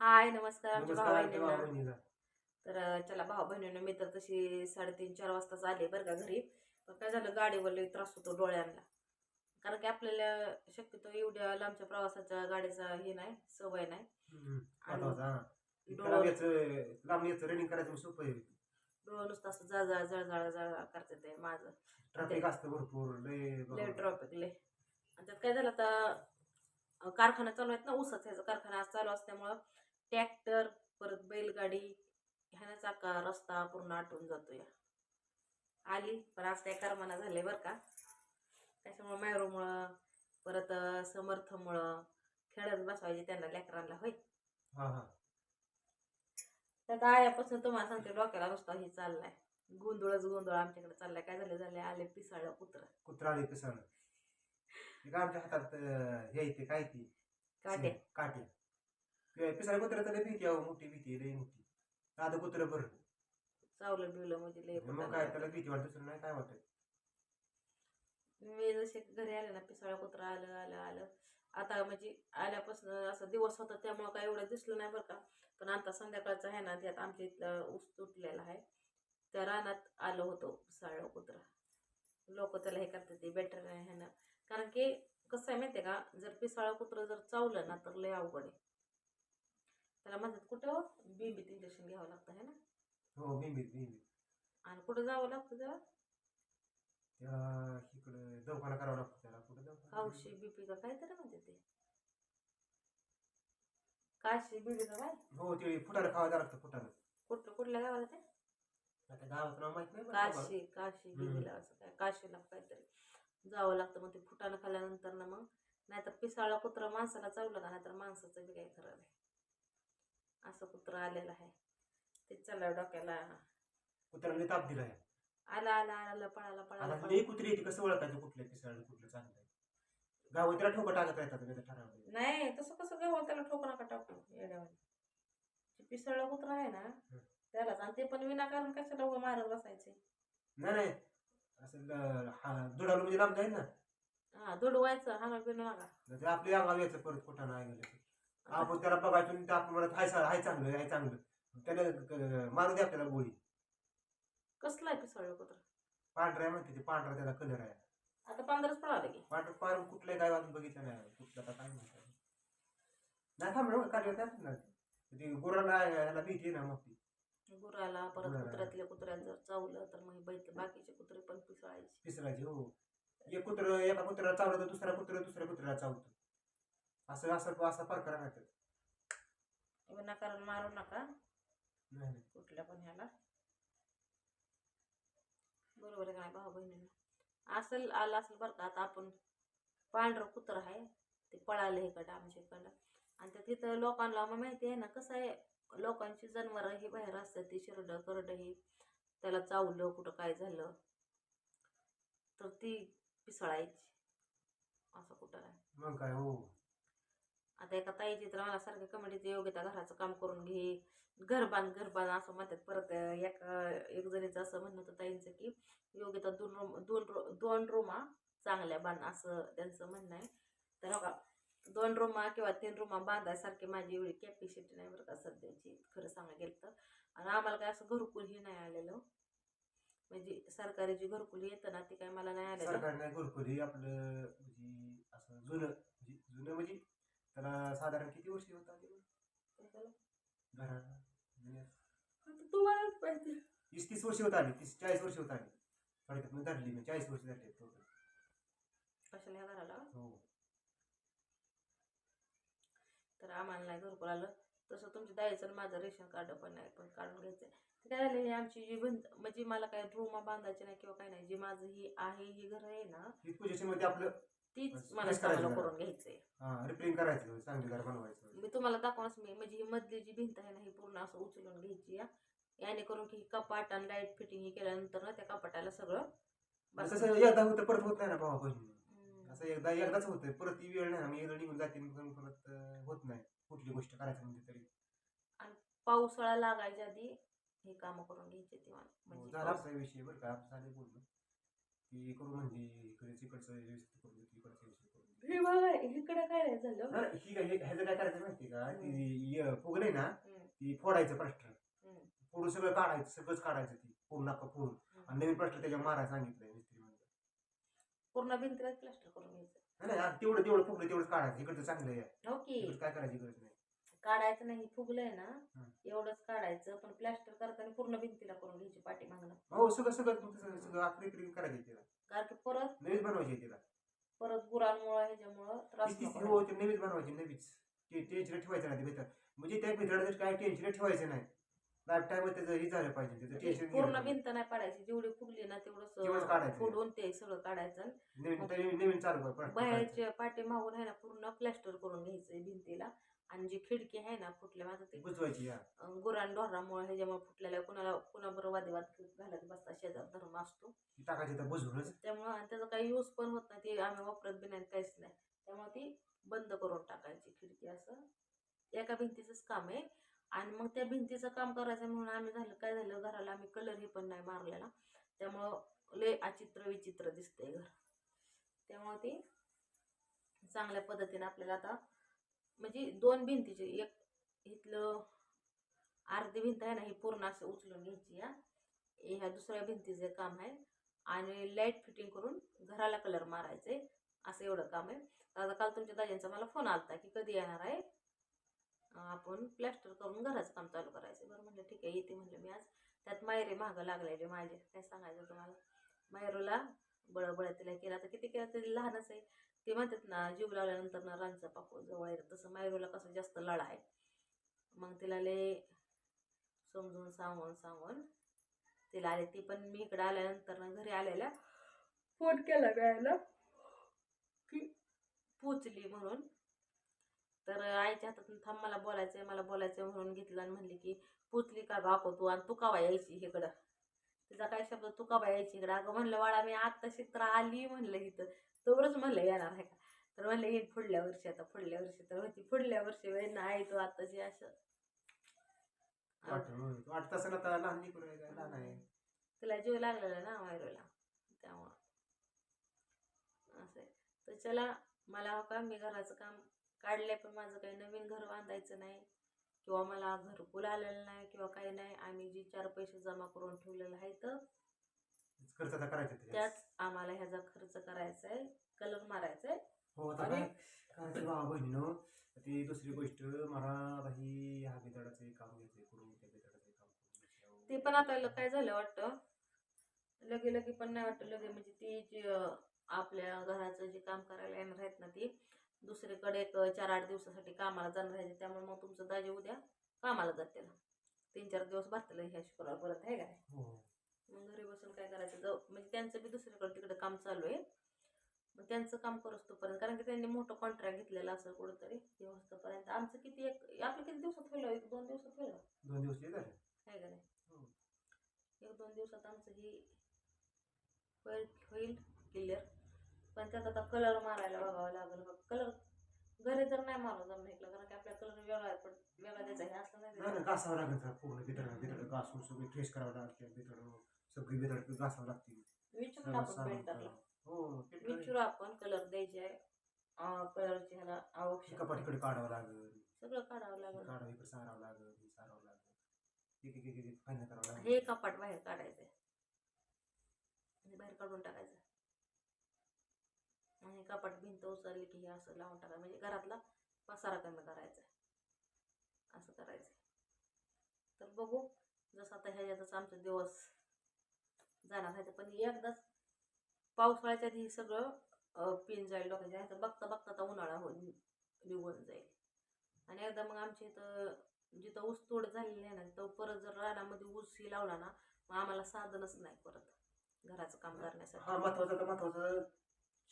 हाय नमस्कार. आमच्या भाऊ बहिणींना. तर चला भाऊ बहिणीनं मी तर तशी साडेतीन चार वाजताच आले बरं का घरी. पण काय झालं गाडीवर त्रास होतो डोळ्यांना. कारण की आपल्याला शक्यतो एवढ्या लांबच्या प्रवासाच्या गाडीचा हे नाही सवय नाही. डोळं- नुसतं असं जळजळ जळजळ जळजळ करते ते माझं. ट्रॅफिक असतं भरपूर लय. ट्रॉफिक लय आणि त्यात काय झालं आता कारखाना चालू आहेत ना ऊसाचा कारखाना चालू असल्यामुळं ट्रॅक्टर परत बैलगाडी ह्यानं चाका रस्ता पूर्ण आटून जातो या आली पण आज काय करमाना झाले बरं का? त्याच्यामुळं मायरूमुळं परत समर्थमुळं खेळत बसवायचे त्यांना लेकरांना होय? हा हा. त्यात आल्यापासून तुम्हाला सांगते डोक्याला नुसता हे चाललाय. गोंधळच गोंधळ आमच्याकडे चाललाय. काय झालं झाले आले पिसाळ कुत्र. कुत्रा आली पिसाळ. ते आमच्या हातात हे येते काय ती? काटे. काटे. ते पिसाळ कुत्रा तर भीती आहे हो, मोठी भीती लय मोठी. साधं कुत्र बरं चावलं बिवलं म्हणजे लय मग काय त्याला भीती वाटत दुसरं नाही काय वाटत? मी जसे घरी आले ना पिसाळा कुत्रा आलं आलं आलं. आता म्हणजे आल्यापासून असं दिवस होता त्यामुळं काय एवढं दिसलं नाही बरं का. पण आता संध्याकाळचं आहे ना त्यात आमच्या इथलं ऊस तुटलेला आहे. त्या रानात आलं होतं पिसाळं कुत्रा. लोक त्याला हे करतात ते बेटर आहे ह्यानं कारण की कसं आहे माहिती आहे का जर पिसाळं कुत्रं जर चावलं ना तर लय अवघड आहे. त्याला म्हणतात कुठं बीबीत इंजेक्शन घ्यावं लागतं है ना? हो बिंबीत बिंबीत आणि कुठं जावं लागतं तेव्हा त्याला इकडं दवाखाना करावा लागतो त्याला. कुठं दवाखाना? कावशी बीपी का काहीतरी म्हणते ते. काशी बीबी का काय? हो ते फुटानं खावा द्यावं लागतं कुठलं कुठल्या गावाला ते? आता गावाचं नाव माहीत नाही मला. काशी काशी हम्म. बीबीला असं काय काशीला काहीतरी जावं लागतं मग ते फुटानं खाल्ल्यानंतर ना मग. नाहीतर पिसाळा कुत्रा माणसाला चावलं का? नाहीतर माणसाचं बी काही खरं नाही. असं कुत्रा आलेलं आहे. ते चला डोक्याला. कुत्र्याने ताप दिलाय. आला आला आला पळाला पळाला आता पळाला. कुत्री येते कसं ओळखायचं कुठल्या पिसाळ कुठलं चांगलं आहे गावात ठोका टाकत राहतात नाही तर नाही तसं कसं गव्हा त्याला ठोकरा का टाकू येड्यावानी. पिसळला कुत्रा आहे ना त्यालाच. आणि ते पण विनाकारण कशाला उगा मारत बसायचे? नाही नाही. असं ल- हा दुडालो म्हणजे लांब जाईल ना? हा दुडवायचं हाणं बिणं नका नाही तर आपली अंगावर यायचं परत कुठं नाही गेलं आपण त्याला बघायचो ते आपण म्हणत हाय चा- हाय चांगलं हाय चांगलं. त्याने मारू दे आपल्याला गोळी. कसला आहे पिसळलं कुत्रा? पांढरा आहे म्हणते ते पांढरा त्याला कलर आहे. आता पंधराच पळाले की. पांढर पार कुठलं काय अजून बघितलं नाही. कुठलं का काय म्हणतात नाही थांब ना काढलं त्यात ना ते गुराला ह्याला भीती ना मग गुराला परत. कुत्र्यातल्या कुत्र्यात जर चावलं तर मग बैत बाकीचे कुत्रे पण पिसळायचे. पिसरायची हो. एक कुत्र एका कुत्र्याला चावलं तर दुसरा कुत्र दुसऱ्या कुत्र्याला चावतं. असं असं असा प्रकार राहतात विनाकारण मारू नका. नाही नाही. कुठल्या पण ह्याला. बरोबर आहे का नाही भाऊ बहिणीला असेल आलं असेल बरं का आता आपण पांढरं कुत्र आहे ते पळालं इकडं आमच्या इकडं. आणि त्या तिथं लोकांना मग माहिती आहे ना कसं आहे लोकांची जनावरं ही बाहेर असतात ती शिरडं करडं ही. त्याला चावलं कुठं काय झालं तर ती पिसळायची. असं कुठं मग काय हो. आता एका ताईची तर मला सारखं कमिटीचे योग्यता घराचं काम करून घे. घर बांध घर बांध असं म्हणतात. परत एक एक जणीचं असं म्हणणं होतं ताईंचं की योग्यता दोन रूम दोन रो दोन रूमा चांगल्या बांध असं त्यांचं म्हणणं आहे. तर बघा दोन रूमा किंवा तीन रूमा बांधायसारखी माझी एवढी कॅपॅसिटी नाही बरं का सध्याची खरं सांगायला गेलं तर. आणि आम्हाला काय असं घरकुल हे नाही आलेलं हो. म्हणजे सरकारी जी घरकुल येतं ना ती काय मला नाही आलेलं. सरकारने घरकुली आपलं म्हणजे असं जुनं म्हणजे जुनं म्हणजे त्याला साधारण किती वर्ष होत घराला. तुम्हालाच पाहिजे. तीस तीस वर्ष होत आली तीस चाळीस वर्ष होत आली. थोडक्यात मी धरली मी चाळीस वर्ष धरली टोटल कशाला घराला? हो. तर आम्हाला नाही घरकुल आलं तसं तुमच्या दाईचं आणि माझं रेशन कार्ड पण नाही पण काढून घ्यायचं ते काय झालं ही आमची जी बंद म्हणजे मला काय रूमा बांधायची नाही किंवा काय नाही जी माझं ही आहे ही घर आहे ना पोझिशनमध्ये आपलं तीच मला जरा. करून घ्यायचंय. हा रिपेअरिंग करायचं चांगली घर बनवायचं. मी तुम्हाला दाखवणच मी म्हणजे ही मधली जी भिंत आहे ना ही पूर्ण असं उचलून घ्यायची या याने करून की ही कपाट आणि लाइट फिटिंग ही केल्यानंतर ना त्या कपाटाला सगळं तसं एकदा होतं परत होत नाही ना भावा बहिणी. असं एकदा एकदाच होतं परत ती वेळ नाही ना मी एकदा निघून जाते परत होत नाही. कुठली गोष्ट करायचं म्हणजे तरी. पावसाळा लागायच्या आधी हे कामं करून घ्यायचे ती मला. हो, म्हणजे झाला विषय बरं का झाले बोलणं ती करू म्हणजे इकडे इकडचं व्यवस्थित करून देते इकडचं व्यवस्थित करून देते हे इकडे काय झालं. ना, ही काय हे- ह्याचं काय करायचं माहिती का? ती य- फुगलंय ना हम्म, ती फोडायचं प्लास्टर. हम्म, फोडून सगळं काढायचं सगळंच काढायचं ती पूर्ण नका फोडून आणि नवीन प्लास्टर त्याच्या मारायला सांगितलंय मिस्त्री पूर्ण भिंतीला प्लास्टर करून घ्यायचं. नाही नाही, तेवढं तेवढं फुगलं तेवढंच काढायचं. इकडचं चांगलं आहे. हो की. काय करायची गरज नाही. काढायचं नाही फुगलंय ना हं. एवढंच काढायचं. पण प्लास्टर करताना पूर्ण भिंतीला करून घ्यायची पाठीमागनं. हो सगळं सगळं तुमचं सगळं सगळं आखरी करायची तिला. कारण की परत नवीच बनवायची तिला. परत गुरांमुळं ह्याच्यामुळं त्रास तीच नको हो व्हायला. नवीच बनवायची नवीच ते टेन्शन ठेवायचं नाही ते भितर म्हणजे त्या भितर काय टेन्शन ठेवायचं नाही लाईफ टाईम त्याचं हे झालं पाहिजे त्याचं ती टेन्शन पूर्ण भिंत नाही पाडायची जेवढी फुगली ना तेवढंच तेवढंच काढायचं. फोडून ते सगळं काढायचं नवीन नवीन नवीन चालू कर परत. बाहेरच्या पाठीमागून आहे ना पूर्ण प्लास्टर करून घ्यायचंय भिंतीला आणि जी खिडकी आहे ना फुटल्या माझं ते बुजवायची ढोरामुळे ह्याच्यामुळे फुटलेल्या कुणाला कुणाबरोबर वादविवाद घालत बसता शेजार धर्म असतो. ती टाकायची तर बुजवूनच त्यामुळं आणि त्याचा काही यूज पण होत नाही ते आम्ही वापरत बी नाही काहीच नाही. त्यामुळे ती बंद करून टाकायची खिडकी असं. एका भिंतीचंच काम आहे. आणि मग त्या भिंतीचं काम करायचं म्हणून आम्ही झालं काय झालं घराला आम्ही कलरही पण नाही मारलेला. त्यामुळं लय अचित्र विचित्र दिसतंय घर. त्यामुळं ती चांगल्या पद्धतीने आपल्याला आता म्हणजे दोन भिंतीचे एक इथलं अर्धी भिंत आहे ना ही पूर्ण असं उचलून घ्यायची या ह्या दुसऱ्या भिंतीचं काम आहे. आणि लाइट फिटिंग करून घराला कलर मारायचे असं एवढं काम आहे. आता काल तुमच्या दाजींचा मला फोन आलता की कधी येणार आहे? आपण प्लॅस्टर करून घराचं काम चालू करायचं. बरं म्हणलं ठीक आहे येते म्हणलं मी आज. त्यात मायरे महागं लागलेले माझे. काय सांगायचं तुम्हाला? मायरूला बळबळ तिला केला. तर किती केला? तरी लहानच आहे. ते म्हणतात ना जीव लावल्यानंतर ना रांचा पाकू जवळ येतात तसं मायरूला कसं जास्त लढा आहे. मग तिला लय समजून सांगून सांगून तिला आले. ती पण मी इकडे आल्यानंतर ना घरी आलेल्या फोन केला गायला की पोचली म्हणून. तर आईच्या हातातून थांब मला बोलायचंय मला बोलायचंय म्हणून घेतलं आणि म्हणली की पोचली का गाको तू आणि तू कावा यायची इकडं? तिचा काय शब्द तू कावा यायची इकडं? अगं म्हणलं वाडा मी आत्ता तर आली म्हणलं इथं. तोवरच म्हणलं येणार आहे का? तर म्हणलं येईन पुढल्या वर्षी आता पुढल्या वर्षी. तर होती पुढल्या वर्षी वेळ नाही तू आत्ताशी असं वाटत वाटत असं आता लहान लेकरू आहे काय लहान आहे. तिला जीव लागलेला ना मायरूला त्यामुळं. असं आहे. तर चला मला हो का मी घराचं काम काढलंय पण माझं काही नवीन घर बांधायचं नाही. किंवा मला घरकुल आलेलं नाही किंवा काही नाही. आम्ही जी चार पैसे जमा करून ठेवलेलं आहे तर खर्च आता करायचा त्याच्यात. त्याच आम्हाला ह्याचा खर्च करायचा आहे कलर मारायचा आहे हो आता आणि- काय? करायचं बाबा बहिणीनं ती दुसरी गोष्ट मला आता ही ह्या बिदाडाचं काम घ्यायचंय करून त्या बिदाडाचं काम करून. ते पण आता ल- काय झालं वाटतं? लगे लगे पण नाही वाटतं लगे म्हणजे ती जी अं, आपल्या घराचं जे काम करायला येणार आहेत ना ती दुसरीकडे एक चार आठ दिवसासाठी कामाला जाणार आहे त्यामुळे मग तुमचं दाजी उद्या कामाला जाते तीन चार दिवस भरतील ह्या शुक्रवार परत आहे काय हो. त्यांचं बी दुसरीकडे तिकडे काम चालू आहे. मग त्यांचं काम करूच तोपर्यंत. कारण की त्यांनी मोठं कॉन्ट्रॅक्ट घेतलेलं असेल कुठंतरी दिवसपर्यंत आमचं किती एक आपलं किती दिवसात होईल एक दोन दिवसात होईल दोन दिवस आहे का? नाही? एक दोन दिवसात आमचं ही होईल होईल क्लिअर पण त्यात आता कलर मारायला बघावं लागेल बघ. कलर घरी तर नाही मारू जमलं इकडं कारण की आपल्या कलर वेगळा पण वेगळा द्यायचा हे असं नाही घासावं लागेल पूर्ण. बिदड बिदड घासून सगळी फ्रेश करावं लागते बिदड सगळी बिदड घासावं लागते. विचारून आपण करावं. हो. विचारू आपण कलर द्यायचे आहे. कलरची ह्याला आवश्यक कपाटीकडे काढावं लागेल. सगळं काढावं लागेल. काढावं इकडे सारावं लागेल हे सारावं लागेल. एक एक एक एक फायनल करावं लागेल. हे कपाट बाहेर काढायचंय. म्हणजे बाहेर काढून टाकायचं आणि कपाट भिंत उचलली की हे असं लावून टाकायचं म्हणजे घरातला पसारा कमी करायचा असं करायचं तर बघू जसं आता ह्याच्यातच आमचे दिवस जाणार आहे पण एकदाच पावसाळ्याच्या आधी हे सगळं पिन जाईल डोक्याच्या ह्याचं बघता बघता आता उन्हाळा होईल निघून जाईल. आणि एकदा मग आमच्या इथं जिथं ऊस तोड झालेली आहे ना तिथं परत जर रानामध्ये ऊस ही लावला ना मग आम्हाला साधनच नाही परत घराचं काम करण्यासाठी. हा महत्वाचं तर महत्वाचं.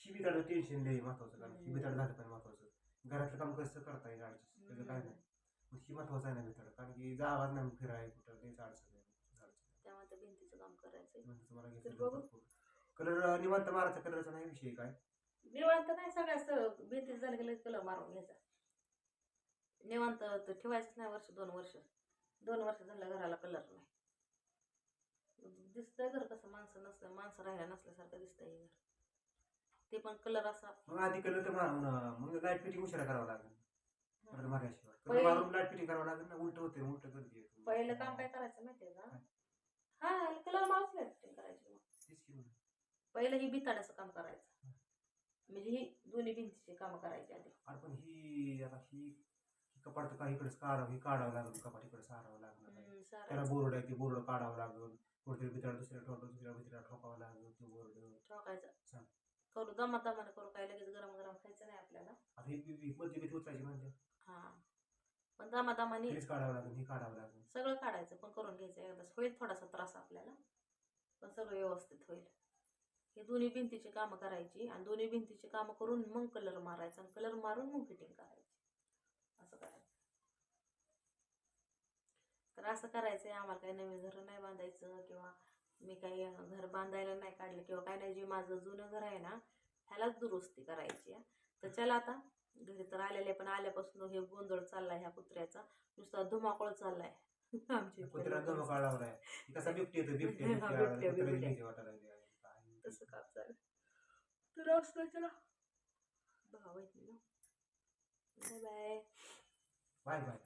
शिबिताड टेन्शन नाही महत्वाचं. कारण शिबिताड झालं पण महत्वाचं. घरातलं काम कसं करता येईल त्याचं काय नाही. मग ही महत्वाचं आहे ना बिताड कारण की जागाच नाही फिराय कुठं तेच अडचण आहे. अडचण भिंतीचं काम करायचंय. म्हणजे तुम्हाला तर घेतलं बघू. भरपूर. कलर निवांत मारायचा कलरचा नाही विषय काय? निवांत नाही सगळ्या भिंतीत झालं गेलं कलर मारून घ्यायचा. निवांत तर ठेवायचंच नाही वर्ष दोन वर्ष. दोन वर्ष झालं घराला कलर नाही. दिसतंय घर कसं माणसं नसलं माणसं राहायला नसल्यासारखं दिसतंय हे घर. ते पण कलर असा. मग आधी केलं तर मा- मग लाइट फिटिंग उशिरा करावं लागेल. पहिले- मारून लाइट फिटिंग करावं लागेल ना उलट होते उलट गर्दी. पहिलं काम काय करायचं माहितीये का? हा कलर माऊस फिटिंग करायची मग. तेच की मग. पहिलं ही बिताड्याचं काम करायचं. म्हणजे ही दोन्ही भिंतीची कामं करायची आधी. पण ही आता ही ही कपाट तर काही इकडेच काढावं ही काढावं लागेल कपाट इकडे सारावं लागणार आहे. हम्म, त्याला सारायचं. बोर्ड आहे ते बोर्ड काढावं लागेल. कुठेतरी भितरा दुसऱ्या ठोकावं दुसऱ्या भितरा ठोकावं लागेल ते बोर्ड. ठोकायचं. सांग. करू दमा दमाने करू काय लगेच गरम गरम खायचं नाही आपल्याला. आता ही ही मधली भीती उचलायची म्हणजे? हा. पण दमाने हेच काढावं लागेल ही काढावं लागेल. सगळं काढायचं पण करून घ्यायचं एकदाच होईल थोडासा त्रास आपल्याला पण सगळं व्यवस्थित होईल. हे दोन्ही भिंतीची कामं करायची आणि दोन्ही भिंतीची कामं करून मग कलर मारायचा आणि कलर मारून मग फिटिंग करायची. असं करायचं. तर असं करायचंय आम्हाला काही नवीन घर नाही बांधायचं किंवा मी काही घर बांधायला नाही काढलं किंवा काय नाही जे माझं जुनं घर आहे ना ह्यालाच दुरुस्ती करायची आहे. तर चला आता घरी तर आलेले पण आल्यापासून हे गोंधळ चाललाय ह्या कुत्र्याचा. नुसता धुमाकूळ चाललाय. आमच्या कुत्र्याला लावलाय. कसा बिबटी येतो बिबटी तसं काम चालेल तर भाव आहेत ना. Bye bye. Bye bye.